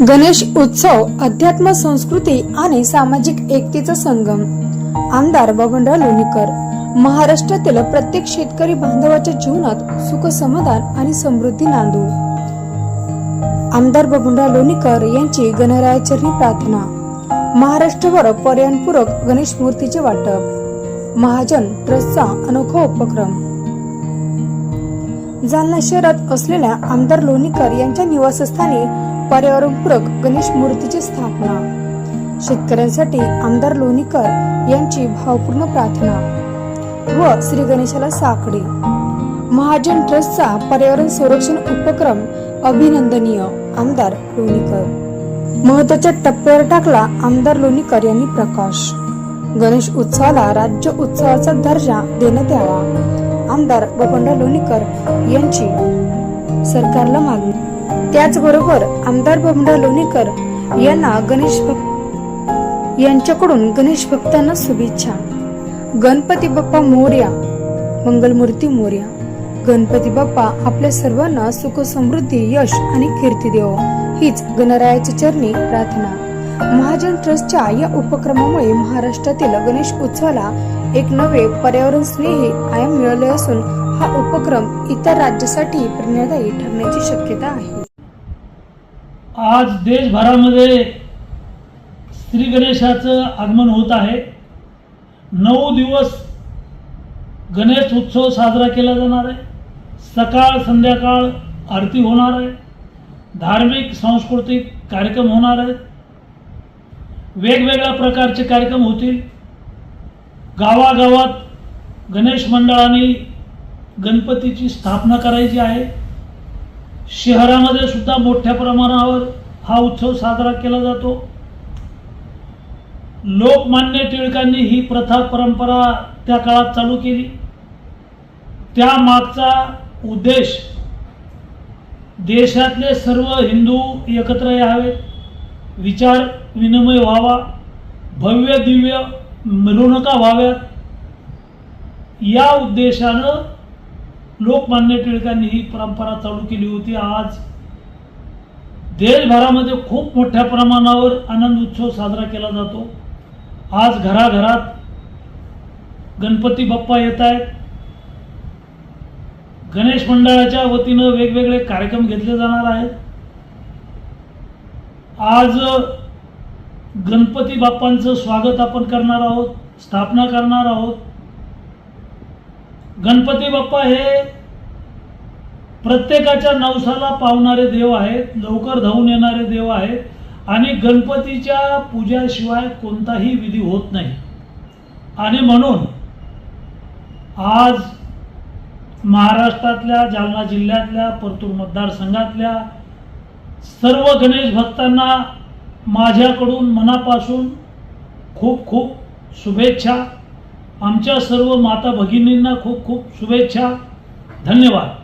गणेश उत्सव अध्यात्म संस्कृती आणि सामाजिक एकतेचा संगम. आमदार बबनराव लोणीकर. महाराष्ट्रातील प्रत्येक शेतकरी बांधवाच्या जीवनात सुख समाधान आणि समृद्धी नांदू आमदार बबनराव लोणीकर यांची गणरायाचरणी प्रार्थना. महाराष्ट्रभर पर्यावरणपूरक गणेश मूर्तीचे वाटप. महाजन ट्रस्टचा अनोखा उपक्रम. जालना शहरात असलेल्या आमदार लोणीकर यांच्या निवासस्थानी पर्यावरणपूरक गणेश मूर्तीची स्थापना. शेतकऱ्यांसाठी आमदार लोणीकर यांची भावपूर्ण प्रार्थना व श्री गणेशाला साकडे. महाजन ट्रस्टचा पर्यावरण संरक्षण उपक्रम अभिनंदनीय आमदार लोणीकर. महत्त्वाच्या टप्प्यावर टाकला आमदार लोणीकर यांनी प्रकाश. गणेश उत्सवाला राज्य उत्सवाचा दर्जा देण्यात यावा. आमदार बबनराव लोणीकर यांची सरकारला मागणी. त्याचबरोबर आमदार बबनराव लोणीकर यांना गणेश भक्त यांच्याकडून गणेश भक्तांना शुभेच्छा. गणपती बाप्पा मोर्या मंगलमूर्ती मोर्या. गणपती बाप्पा आपल्या सर्वांना सुख समृद्धी यश आणि कीर्ती देव हीच गणरायाच्या चरणी प्रार्थना. महाजन ट्रस्टच्या या उपक्रमामुळे महाराष्ट्रातील गणेश उत्सवाला एक नवे पर्यावरण स्नेही आयाम मिळाले असून हा उपक्रम इतर राज्यासाठी प्रेरणादायी ठरण्याची शक्यता आहे. आज देशभरामध्ये श्री गणेशाचं आगमन होत आहे. नऊ दिवस गणेश उत्सव साजरा केला जाणार आहे. सकाळ संध्याकाळ आरती होणार आहे. धार्मिक सांस्कृतिक कार्यक्रम होणार आहेत. वेगवेगळ्या प्रकारचे कार्यक्रम होतील गावागावात गणेश मंडळाने गणपतीची स्थापना करायची आहे. शहरामध्ये सुद्धा मोठ्या प्रमाणावर हा उत्सव साजरा केला जातो. लोकमान्य टिळकांनी ही प्रथा परंपरा त्या काळात चालू केली. त्या मागचा उद्देश देशातले सर्व हिंदू एकत्र यावेत. विचार विनिमय व्हावा भव्य दिव्य मिरवणुका व्हाव्यात. या उद्देशानं लोकमान्य टिळकांनी ही परंपरा चालू केली होती. आज देशभरामध्ये खूप मोठ्या प्रमाणावर आनंद उत्सव साजरा केला जातो. आज घराघरात गणपती बाप्पा येत आहेत. गणेश मंडळाच्या वतीनं वेगवेगळे कार्यक्रम घेतले जाणार आहेत. आज गणपती बाप्पांचं स्वागत आपण करणार आहोत स्थापना करणार आहोत. गणपती बाप्पा हे प्रत्येकाच्या नवसाला पावणारे देव आहेत लवकर धावून येणारे देव आहेत आणि गणपतीच्या पूजाशिवाय कोणताही विधी होत नाही. आणि म्हणून आज महाराष्ट्रातल्या जालना जिल्ह्यातल्या परतूर मतदारसंघातल्या सर्व गणेश भक्तांना माझ्याकडून मनापासून खूप खूप शुभेच्छा. आमच्या सर्व माता भगिनींना खूप खूप शुभेच्छा. धन्यवाद.